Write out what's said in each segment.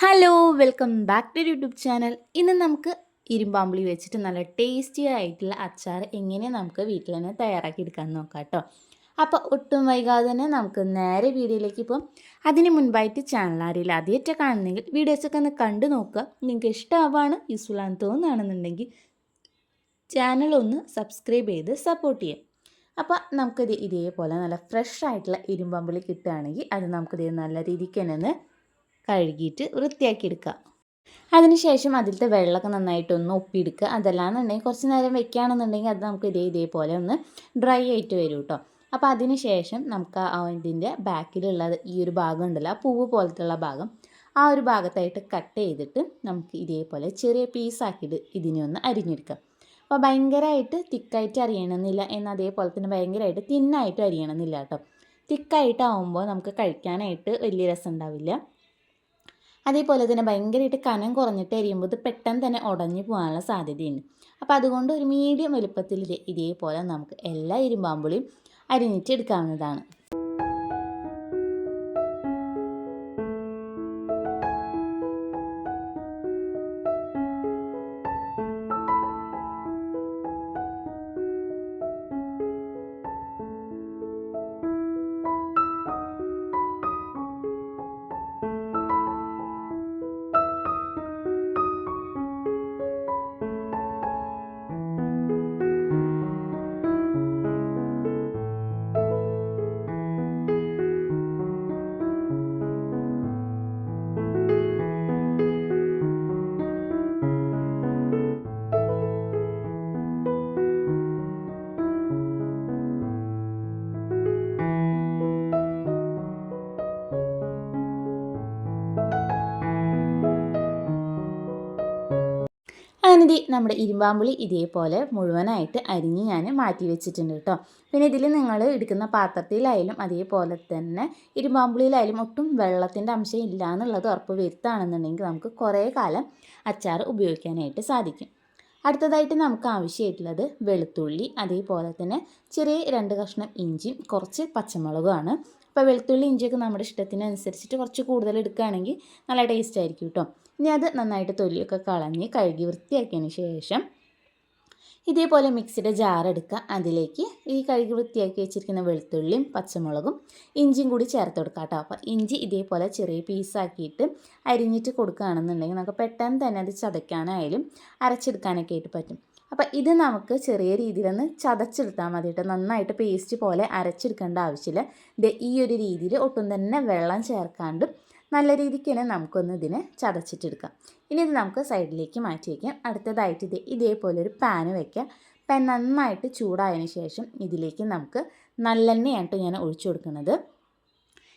Hello welcome back to YouTube channel ഇന്ന് നമുക്ക് ഇരുമ്പാമ്പുളി വെച്ചിട്ട് നല്ല ടേസ്റ്റി ആയിട്ടുള്ള അച്ചാർ എങ്ങനെ നമുക്ക് വീട്ടിൽ തന്നെ തയ്യാറാക്കി എടുക്കാൻ നോക്കാം കേട്ടോ അപ്പോൾ ഒട്ടും വൈകാതെ തന്നെ നമുക്ക് നേരെ വീഡിയോയിലേക്ക് പോകും അതിന് മുൻപായിട്ട് ചാനൽ ആരെങ്കിലും ആദ്യമായിട്ട് കാണുന്നെങ്കിൽ വീഡിയോസൊക്കെ ഒന്ന് കണ്ടു നോക്കുക. നിങ്ങൾക്ക് ഇഷ്ടമാവാണ് യൂസ്ഫുൾ ആണെന്ന് തോന്നുകയാണെന്നുണ്ടെങ്കിൽ ചാനൽ ഒന്ന് സബ്സ്ക്രൈബ് ചെയ്ത് സപ്പോർട്ട് ചെയ്യാം. അപ്പോൾ നമുക്കിത് ഇതേപോലെ നല്ല ഫ്രഷ് ആയിട്ടുള്ള ഇരുമ്പാമ്പിളി കിട്ടുകയാണെങ്കിൽ അത് നമുക്കിത് നല്ല രീതിക്ക് തന്നെ ഒന്ന് കഴുകിയിട്ട് വൃത്തിയാക്കി എടുക്കുക. അതിനുശേഷം അതിലത്തെ വെള്ളമൊക്കെ നന്നായിട്ടൊന്ന് ഒപ്പിയെടുക്കുക അതല്ലാന്നുണ്ടെങ്കിൽ കുറച്ച് നേരം വെക്കുകയാണെന്നുണ്ടെങ്കിൽ അത് നമുക്ക് ഇതേ ഇതേപോലെ ഒന്ന് ഡ്രൈ ആയിട്ട് വരും കേട്ടോ. അപ്പോൾ അതിന് ശേഷം നമുക്ക് ഇതിന്റെ ബാക്കിലുള്ളത് ഈ ഒരു ഭാഗം ഉണ്ടല്ലോ പൂവ് പോലത്തുള്ള ഭാഗം ആ ഒരു ഭാഗത്തായിട്ട് കട്ട് ചെയ്തിട്ട് നമുക്ക് ഇതേപോലെ ചെറിയ പീസാക്കിയിട്ട് ഇതിനെ ഒന്ന് അരിഞ്ഞെടുക്കാം. അപ്പോൾ ഭയങ്കരമായിട്ട് തിക്കായിട്ട് അറിയണമെന്നില്ല എന്നാൽ അതേപോലെ തന്നെ ഭയങ്കരമായിട്ട് തിന്നായിട്ട് അരിയണമെന്നില്ല കേട്ടോ. തിക്കായിട്ടാവുമ്പോൾ നമുക്ക് കഴിക്കാനായിട്ട് വലിയ രസം ഉണ്ടാവില്ല. അതേപോലെ തന്നെ ഭയങ്കരമായിട്ട് കനം കുറഞ്ഞിട്ട് എരിയുമ്പോൾ ഇത് പെട്ടെന്ന് തന്നെ ഉടഞ്ഞു പോകാനുള്ള സാധ്യതയുണ്ട്. അപ്പോൾ അതുകൊണ്ട് ഒരു മീഡിയം വലുപ്പത്തിൽ ഇതേപോലെ നമുക്ക് എല്ലാ ഇരുമ്പാമ്പുളിയും അരിഞ്ഞിട്ട് എടുക്കാവുന്നതാണ്. അങ്ങനെ നമ്മുടെ ഇരുമ്പാമ്പുളി ഇതേപോലെ മുഴുവനായിട്ട് അരിഞ്ഞ് ഞാൻ മാറ്റി വെച്ചിട്ടുണ്ട് കേട്ടോ. പിന്നെ ഇതിൽ നിങ്ങൾ എടുക്കുന്ന പാത്രത്തിലായാലും അതേപോലെ തന്നെ ഇരുമ്പാമ്പുളിയിലായാലും ഒട്ടും വെള്ളത്തിന്റെ അംശം ഇല്ല എന്നുള്ളത് ഉറപ്പ് വരുത്തുകയാണെന്നുണ്ടെങ്കിൽ നമുക്ക് കുറേ കാലം അച്ചാർ ഉപയോഗിക്കാനായിട്ട് സാധിക്കും. അടുത്തതായിട്ട് നമുക്ക് ആവശ്യമായിട്ടുള്ളത് വെളുത്തുള്ളി അതേപോലെ തന്നെ ചെറിയ രണ്ട് കഷ്ണം ഇഞ്ചിയും കുറച്ച് പച്ചമുളകുമാണ്. അപ്പോൾ വെളുത്തുള്ളി ഇഞ്ചിയൊക്കെ നമ്മുടെ ഇഷ്ടത്തിനനുസരിച്ചിട്ട് കുറച്ച് കൂടുതൽ എടുക്കുകയാണെങ്കിൽ നല്ല ടേസ്റ്റ് ആയിരിക്കും കേട്ടോ. ഇനി അത് നന്നായിട്ട് തൊലിയൊക്കെ കളഞ്ഞ് കഴുകി വൃത്തിയാക്കിയതിന് ശേഷം ഇതേപോലെ മിക്സിയുടെ ജാർ എടുക്കുക. അതിലേക്ക് ഈ കഴുകി വൃത്തിയാക്കി വെച്ചിരിക്കുന്ന വെളുത്തുള്ളിയും പച്ചമുളകും ഇഞ്ചിയും കൂടി ചേർത്ത് കൊടുക്കുക കേട്ടോ. അപ്പോൾ ഇഞ്ചി ഇതേപോലെ ചെറിയ പീസാക്കിയിട്ട് അരിഞ്ഞിട്ട് കൊടുക്കുകയാണെന്നുണ്ടെങ്കിൽ നമുക്ക് പെട്ടെന്ന് തന്നെ അത് ചതയ്ക്കാനായാലും അരച്ചെടുക്കാനൊക്കെ ആയിട്ട് പറ്റും. അപ്പോൾ ഇത് നമുക്ക് ചെറിയ രീതിയിലൊന്ന് ചതച്ചെടുത്താൽ മതി കേട്ടോ. നന്നായിട്ട് പേസ്റ്റ് പോലെ അരച്ചെടുക്കേണ്ട ആവശ്യമില്ല. ഇത് ഈ ഒരു രീതിയിൽ ഒട്ടും തന്നെ വെള്ളം ചേർക്കാണ്ട് നല്ല രീതിക്ക് തന്നെ നമുക്കൊന്ന് ഇതിനെ ചതച്ചിട്ടെടുക്കാം. ഇനി ഇത് നമുക്ക് സൈഡിലേക്ക് മാറ്റി വയ്ക്കാം അടുത്തതായിട്ട് ഇത് ഇതേപോലെ ഒരു പാന് വയ്ക്കുക പാൻ നന്നായിട്ട് ചൂടായതിന് ശേഷം ഇതിലേക്ക് നമുക്ക് നല്ലെണ്ണയാണ് കേട്ടോ ഞാൻ ഒഴിച്ചു കൊടുക്കുന്നത്.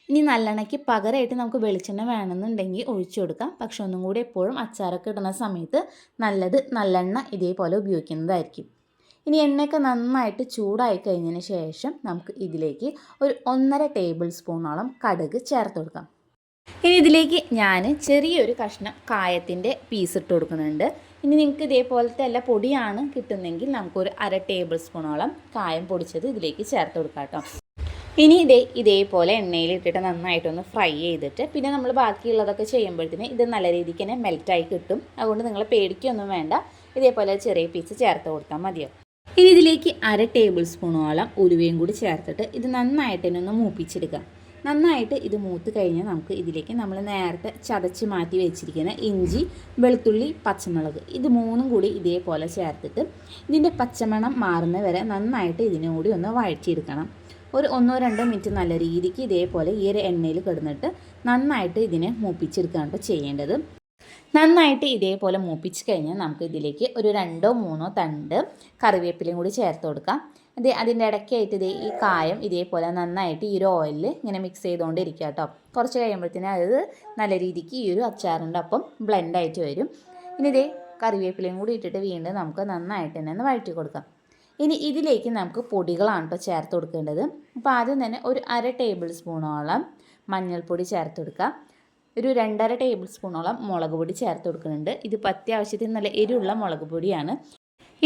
ഇനി നല്ലെണ്ണയ്ക്ക് പകരമായിട്ട് നമുക്ക് വെളിച്ചെണ്ണ വേണമെന്നുണ്ടെങ്കിൽ ഒഴിച്ചു കൊടുക്കാം. പക്ഷെ ഒന്നും കൂടി എപ്പോഴും അച്ചാറൊക്കെ ഇടുന്ന സമയത്ത് നല്ലത് നല്ലെണ്ണ ഇതേപോലെ ഉപയോഗിക്കുന്നതായിരിക്കും. ഇനി എണ്ണയൊക്കെ നന്നായിട്ട് ചൂടായി കഴിഞ്ഞതിന് ശേഷം നമുക്ക് ഇതിലേക്ക് ഒരു ഒന്നര ടേബിൾ സ്പൂണോളം കടുക് ചേർത്ത് കൊടുക്കാം. ഇനി ഇതിലേക്ക് ഞാൻ ചെറിയൊരു കഷ്ണം കായത്തിന്റെ പീസ് ഇട്ട് കൊടുക്കുന്നുണ്ട്. ഇനി നിങ്ങൾക്ക് ഇതേപോലത്തെ അല്ല പൊടിയാണ് കിട്ടുന്നതെങ്കിൽ നമുക്കൊരു അര ടേബിൾ സ്പൂണോളം കായം പൊടിച്ചത് ഇതിലേക്ക് ചേർത്ത് കൊടുക്കാം ഇനി ഇതേ ഇതേപോലെ എണ്ണയിൽ ഇട്ടിട്ട് നന്നായിട്ടൊന്ന് ഫ്രൈ ചെയ്തിട്ട് പിന്നെ നമ്മൾ ബാക്കിയുള്ളതൊക്കെ ചെയ്യുമ്പോഴത്തേന് ഇത് നല്ല രീതിക്ക് തന്നെ മെൽറ്റായി കിട്ടും. അതുകൊണ്ട് നിങ്ങൾ പേടിക്കൊന്നും വേണ്ട. ഇതേപോലെ ചെറിയ പീസ് ചേർത്ത് കൊടുത്താൽ മതിയാവും ഇനി ഇതിലേക്ക് അര ടേബിൾ സ്പൂണോളം ഉലുവയും കൂടി ചേർത്തിട്ട് ഇത് നന്നായിട്ട് തന്നെ ഒന്ന് മൂപ്പിച്ചെടുക്കാം. നന്നായിട്ട് ഇത് മൂത്ത് കഴിഞ്ഞാൽ നമുക്ക് ഇതിലേക്ക് നമ്മൾ നേരത്തെ ചതച്ച് മാറ്റി വെച്ചിരിക്കുന്ന ഇഞ്ചി വെളുത്തുള്ളി പച്ചമുളക് ഇത് മൂന്നും കൂടി ഇതേപോലെ ചേർത്തിട്ട് ഇതിന്റെ പച്ചമണം മാറുന്ന വരെ നന്നായിട്ട് ഇതിനുകൂടി ഒന്ന് വഴറ്റിയെടുക്കണം. ഒരു ഒന്നോ രണ്ടോ മിനിറ്റ് നല്ല രീതിക്ക് ഇതേപോലെ ഈ ഒരു എണ്ണയിൽ കിടന്നിട്ട് നന്നായിട്ട് ഇതിനെ മൂപ്പിച്ചെടുക്കുകയാണ് ചെയ്യേണ്ടത്. നന്നായിട്ട് ഇതേപോലെ മൂപ്പിച്ച് കഴിഞ്ഞാൽ നമുക്ക് ഇതിലേക്ക് ഒരു രണ്ടോ മൂന്നോ തണ്ട് കറിവേപ്പിലയും കൂടി ചേർത്ത് കൊടുക്കാം. ഇത് അതിന്റെ ഇടയ്ക്കായിട്ട് ഇത് ഈ കായം ഇതേപോലെ നന്നായിട്ട് ഈ ഒരു ഓയിലിൽ ഇങ്ങനെ മിക്സ് ചെയ്തുകൊണ്ടിരിക്കുക കേട്ടോ. കുറച്ച് കഴിയുമ്പോഴത്തേനും അത് നല്ല രീതിക്ക് ഈ ഒരു അച്ചാറിന്റെ ഒപ്പം ബ്ലെൻഡായിട്ട് വരും. ഇനി ഇതേ കറിവേപ്പിലയും കൂടി ഇട്ടിട്ട് വീണ്ടും നമുക്ക് നന്നായിട്ട് തന്നെ ഒന്ന് വഴറ്റി കൊടുക്കാം. ഇനി ഇതിലേക്ക് നമുക്ക് പൊടികളാണ് കേട്ടോ ചേർത്ത് കൊടുക്കേണ്ടത്. അപ്പോൾ ആദ്യം തന്നെ ഒരു അര ടേബിൾ സ്പൂണോളം മഞ്ഞൾപ്പൊടി ചേർത്ത് കൊടുക്കുക. ഒരു രണ്ടര ടേബിൾ സ്പൂണോളം മുളക് പൊടി ചേർത്ത് കൊടുക്കുന്നുണ്ട്. ഇതിപ്പോൾ അത്യാവശ്യത്തിന് നല്ല എരിവുള്ള മുളക് പൊടിയാണ്.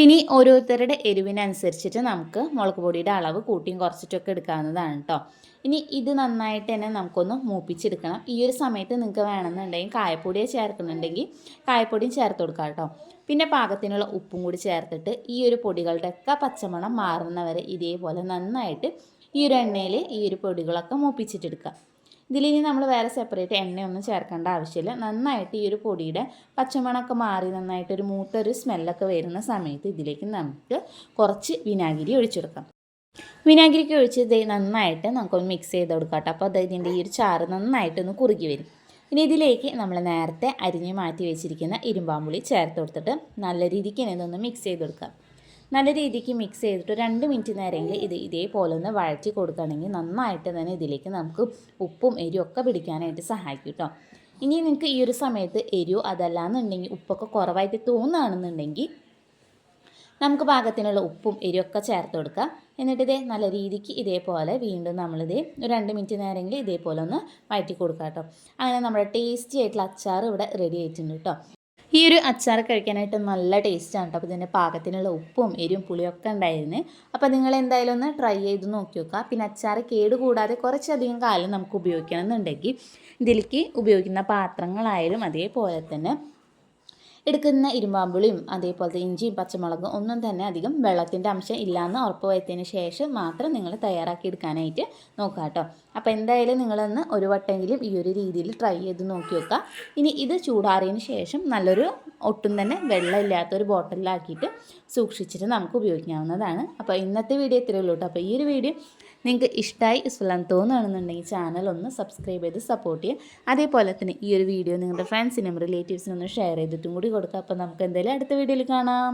ഇനി ഓരോരുത്തരുടെ എരിവിനനുസരിച്ചിട്ട് നമുക്ക് മുളക് പൊടിയുടെ അളവ് കൂട്ടിയും കുറച്ചിട്ടൊക്കെ എടുക്കാവുന്നതാണ് കേട്ടോ ഇനി ഇത് നന്നായിട്ട് തന്നെ നമുക്കൊന്ന് മൂപ്പിച്ചെടുക്കണം. ഈ ഒരു സമയത്ത് നിങ്ങൾക്ക് വേണമെന്നുണ്ടെങ്കിൽ കായപ്പൊടിയെ ചേർക്കുന്നുണ്ടെങ്കിൽ കായപ്പൊടിയും ചേർത്ത് കൊടുക്കാം കേട്ടോ പിന്നെ പാകത്തിനുള്ള ഉപ്പും കൂടി ചേർത്തിട്ട് ഈ ഒരു പൊടികളുടെയൊക്കെ പച്ചമണം മാറുന്നവരെ ഇതേപോലെ നന്നായിട്ട് ഈ ഒരു എണ്ണയിൽ ഈ ഒരു പൊടികളൊക്കെ മൂപ്പിച്ചിട്ടെടുക്കുക. ഇതിലിനി നമ്മൾ വേറെ സെപ്പറേറ്റ് എണ്ണയൊന്നും ചേർക്കേണ്ട ആവശ്യമില്ല. നന്നായിട്ട് ഈ ഒരു പൊടിയുടെ പച്ചമണമൊക്കെ മാറി നന്നായിട്ട് ഒരു മൂത്തൊരു സ്മെല്ലൊക്കെ വരുന്ന സമയത്ത് ഇതിലേക്ക് നമുക്ക് കുറച്ച് വിനാഗിരി ഒഴിച്ചെടുക്കാം. വിനാഗിരിക്ക് ഒഴിച്ച് ഇത് നന്നായിട്ട് നമുക്കൊന്ന് മിക്സ് ചെയ്ത് കൊടുക്കാം കേട്ടോ. അപ്പോൾ ഇതിന്റെ ഈ ഒരു ചാറ് നന്നായിട്ടൊന്ന് കുറുകി വരും. ഇനി ഇതിലേക്ക് നമ്മൾ നേരത്തെ അരിഞ്ഞ് മാറ്റി വെച്ചിരിക്കുന്ന ഇരുമ്പാമ്പുളി ചേർത്ത് കൊടുത്തിട്ട് നല്ല രീതിക്ക് ഇതൊന്ന് മിക്സ് ചെയ്ത് കൊടുക്കാം. നല്ല രീതിക്ക് മിക്സ് ചെയ്തിട്ട് രണ്ട് മിനിറ്റ് നേരമെങ്കിൽ ഇത് ഇതേപോലെ ഒന്ന് വഴറ്റി കൊടുക്കുകയാണെങ്കിൽ നന്നായിട്ട് തന്നെ ഇതിലേക്ക് നമുക്ക് ഉപ്പും എരിവും ഒക്കെ പിടിക്കാനായിട്ട് സഹായിക്കും കേട്ടോ ഇനി നിങ്ങൾക്ക് ഈ ഒരു സമയത്ത് എരിവ് അതല്ലാന്നുണ്ടെങ്കിൽ ഉപ്പൊക്കെ കുറവായിട്ട് തോന്നുകയാണെന്നുണ്ടെങ്കിൽ നമുക്ക് പാകത്തിനുള്ള ഉപ്പും എരിവൊക്കെ ചേർത്ത് കൊടുക്കുക. എന്നിട്ട് ഇതേ നല്ല രീതിക്ക് ഇതേപോലെ വീണ്ടും നമ്മളിത് ഒരു രണ്ട് മിനിറ്റ് നേരമെങ്കിൽ ഇതേപോലെ ഒന്ന് വഴറ്റി കൊടുക്കുക കേട്ടോ അങ്ങനെ നമ്മുടെ ടേസ്റ്റി ആയിട്ടുള്ള അച്ചാർ ഇവിടെ റെഡി ആയിട്ടുണ്ട് കേട്ടോ ഈ ഒരു അച്ചാർ കഴിക്കാനായിട്ട് നല്ല ടേസ്റ്റാണ് കേട്ടോ. അപ്പോൾ ഇതിന്റെ പാകത്തിനുള്ള ഉപ്പും എരിവും പുളിയൊക്കെ ഉണ്ടായിരുന്നു. അപ്പോൾ നിങ്ങൾ എന്തായാലും ഒന്ന് ട്രൈ ചെയ്ത് നോക്കി നോക്കുക. പിന്നെ അച്ചാർ കേട് കൂടാതെ കുറച്ചധികം കാലം നമുക്ക് ഉപയോഗിക്കണം എന്നുണ്ടെങ്കിൽ ഇതിലേക്ക് ഉപയോഗിക്കുന്ന പാത്രങ്ങളായാലും അതേപോലെ തന്നെ എടുക്കുന്ന ഇരുമ്പാമ്പുളിയും അതേപോലത്തെ ഇഞ്ചിയും പച്ചമുളകും ഒന്നും തന്നെ അധികം വെള്ളത്തിന്റെ അംശം ഇല്ലയെന്ന് ഉറപ്പ് വരുത്തിയതിന് ശേഷം മാത്രം നിങ്ങൾ തയ്യാറാക്കി എടുക്കാനായിട്ട് നോക്കുക കേട്ടോ. അപ്പോൾ എന്തായാലും നിങ്ങളൊന്ന് ഒരു വട്ടമെങ്കിലും ഈ ഒരു രീതിയിൽ ട്രൈ ചെയ്ത് നോക്കി വെക്കുക. ഇനി ഇത് ചൂടാറിയതിന് ശേഷം നല്ലൊരു ഒട്ടും തന്നെ വെള്ളമില്ലാത്തൊരു ബോട്ടിലാക്കിയിട്ട് സൂക്ഷിച്ചിട്ട് നമുക്ക് ഉപയോഗിക്കാവുന്നതാണ്. അപ്പോൾ ഇന്നത്തെ വീഡിയോ ഇത്രയേ ഉള്ളൂ കേട്ടോ. അപ്പോൾ ഈ ഒരു വീഡിയോ നിങ്ങൾക്ക് ഇഷ്ടമായി ഇഷ്ടം തോന്നുകയാണെന്നുണ്ടെങ്കിൽ ചാനൽ ഒന്ന് സബ്സ്ക്രൈബ് ചെയ്ത് സപ്പോർട്ട് ചെയ്യുക. അതേപോലെ തന്നെ ഈ ഒരു വീഡിയോ നിങ്ങളുടെ ഫ്രണ്ട്സിനും റിലേറ്റീവ്സിനും ഒന്ന് ഷെയർ ചെയ്തിട്ടും കൂടി കൊടുക്കുക. അപ്പോൾ നമുക്ക് എന്തായാലും അടുത്ത വീഡിയോയിൽ കാണാം.